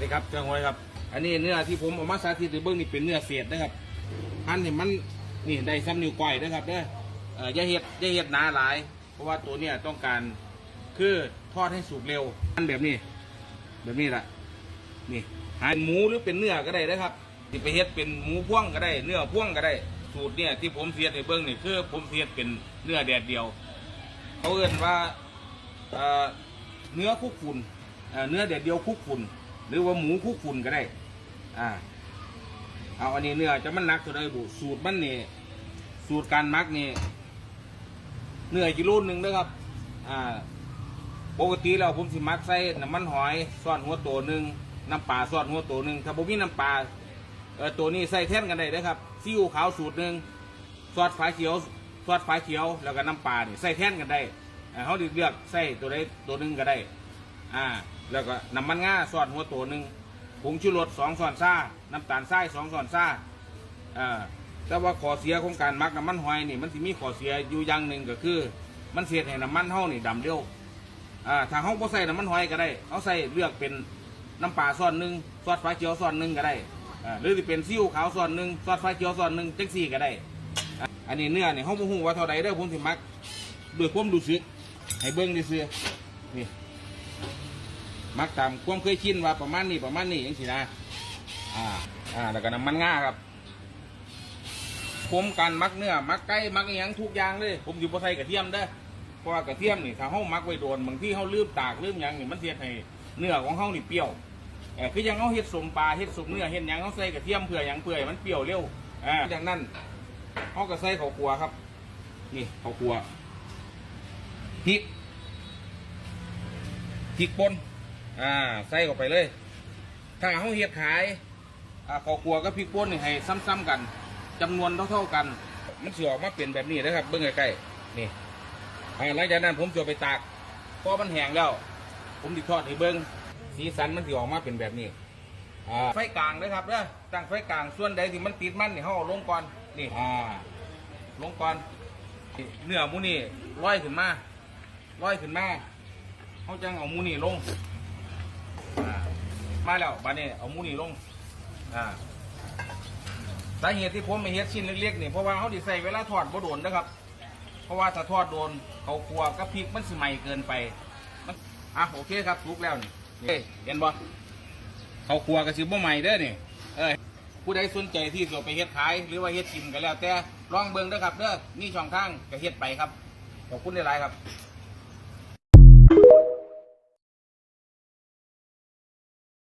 นี่ครับเจ้าหอยครับ อันนี้เนื้อที่ผมเอามาสาธิตให้เบิ้งนี่เป็นเนื้อเศษนะครับหั่นให้มันนี่ได้ซ้ำนิ้วก้อยนะครับเด้อเอ่ออย่าเห็ดอย่าเห็ดหนาหลาย เพราะว่าตัวเนี้ยต้องการคือทอดให้สุกเร็วหั่นแบบนี้ แบบนี้แหละนี่หั่นหมูหรือเป็นเนื้อก็ได้นะครับที่ไปเฮ็ดเป็นหมูพ่วงก็ได้ เนื้อพ่วงก็ได้ สูตรเนี่ยที่ผมเสียดให้เบิ้งนี่คือ ผมเสียดเป็นเนื้อแดดเดียว เขาเอ่นว่าเอ่อเนื้อคุกฝุ่นเอ่อเนื้อแดดเดียวคุกฝุ่น หรือว่าหมูคุกฝุ่นก็ได้ อ่า เอาอันนี้เนื้อจะมันนักตัวใดบุสูตรมันนี่สูตรการมักนี่เนื้อกิโลหนึ่งนะครับ อ่า ปกติแล้วผมสิมักใส่น้ำมันหอยซ่อนหัวโตหนึ่งน้ำปลาซ่อนหัวโตหนึ่งถ้าผมมีน้ำปลาเออตัวนี้ใส่แทนกันได้นะครับซีอิ๊วขาวสูตรหนึ่งซอสฝาเขียวซอสฝาเขียวแล้วก็น้ำปลาเนี่ใส่แทนกันได้เอ่อเขาเลือกใส่ตัวใดตัวหนึ่งก็ได้ อ่า แล้วก็น้ำมันงาซอสหัวโตหนึ่งผงชูรสสองช้อนซ่า น้ำตาลทรายสองช้อนซ่าอ่าแต่ว่าขอเสียของการมักน้ำมันหอยนี่ มันสิมีขอเสียอยู่อย่างหนึ่งก็คือ มันเสียให้น้ำมันเฮานี่ดำเร็วอ่าถ้าเขาบ่ใส่น้ำมันหอยก็ได้เขาใส่เลือกเป็นน้ำปลาส่วนหนึ่งซอสฟ้าเขียวส่วนหนึ่งก็ได้อ่าหรือจะเป็นซีอิ๊วขาวส่วนหนึ่งซอสฟ้าเขียวส่วนหนึ่งจังซี่ก็ได้อะอันนี้เนื้อนี่เขาบ่ฮู้ว่าเท่าใดเด้อผมสิมักด้วยความรู้สึกให้เบิ่งซื่อๆนี่ มักตามความเคยชินว่าประมาณนี้ประมาณนี้จังซี่นะอ่าอ่าแล้วก็น้ำมันง่าครับ ผมการมักเนื้อมักไก่มักอหยังทุกอย่างเลย ผมอยู่บ่ใส่กระเทียมเด้อเพราะว่ากระเทียมนี่ถ้าเฮามักไว้โดนบางที่เฮาลืมตากลืมหยังนี่มันเสียให้เนื้อของเฮานี่เปรี้ยวเออคือยังเฮาเฮ็ดสมปลาเฮ็ดสมเนื้อเฮ็ดหยังเฮาใส่กระเทียมเพื่อหยังเพื่อให้มันเปรี้ยวเร็วอ่าอย่างนั้นเฮาก็ใส่ข้าวคั่วครับ นี่ข้าวคั่วพริกพริกป่น อ่าใส่เข้าไปเลย ถ้าเฮาเฮ็ดขายอ่าข้าวคั่วกับพริกป่นนี่ให้ซ้ำๆกันจำนวนเท่าๆกัน มันสิออกมาเป็นแบบนี้นะครับ เบิ่งใกล้ๆนี่อ่าหลังจากนั้นผมจะเอไปตากพอมันแห้งแล้ว ผมติทอดให้เบิ้งสีสันมันสิออกมาเป็นแบบนี้อ่าไฟกลางนะครับเด้อตั้งไฟกลางส่วนใดที่มันติดมันนี่เขาเอาลงก่อนนี่อ่าลงก่อนเนื้อมูนี่ร้อยขึ้นมาร้อยขึ้นมาเขาจังเอามูนี่ลง มาแล้วบ้านนี้เอาหมูนี่ลงอ่าสาเหตุที่ผมไม่เฮ็ดชิ้นเล็กๆนี่เพราะว่าเขาดิใส่เวลาทอดบ่โดนนะครับ เพราะว่าถ้าทอดโดนเขาครัวกับพริกมันสิใหม่เกินไปมันอะโอเคครับทุกแล้วนี่นี่เห็นบ่เขาครัวกับสิบ่ใหม่เด้อนี่เอ้ยผู้ใดสนใจที่จะไปเฮ็ดขาย หรือว่าเฮ็ดชิมก็แล้วแต่ลองเบิ่งเด้อครับเด้อมีช่องทางก็เฮ็ดไปครับขอบคุณหลายๆครับ